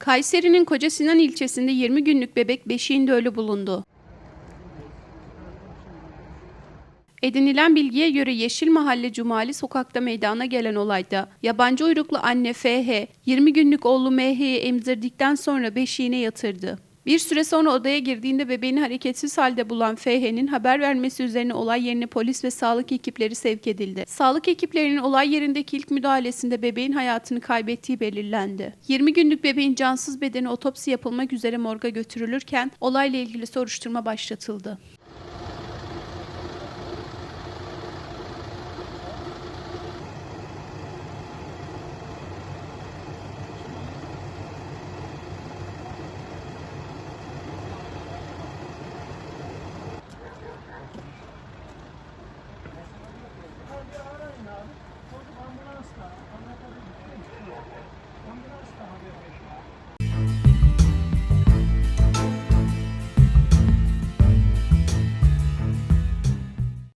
Kayseri'nin Koca Sinan ilçesinde 20 günlük bebek beşiğinde ölü bulundu. Edinilen bilgiye göre Yeşil Mahalle Cumali sokakta meydana gelen olayda yabancı uyruklu anne FH 20 günlük oğlu MH'yi emzirdikten sonra beşiğine yatırdı. Bir süre sonra odaya girdiğinde bebeğini hareketsiz halde bulan FH'nin haber vermesi üzerine olay yerine polis ve sağlık ekipleri sevk edildi. Sağlık ekiplerinin olay yerindeki ilk müdahalesinde bebeğin hayatını kaybettiği belirlendi. 20 günlük bebeğin cansız bedeni otopsi yapılmak üzere morga götürülürken olayla ilgili soruşturma başlatıldı.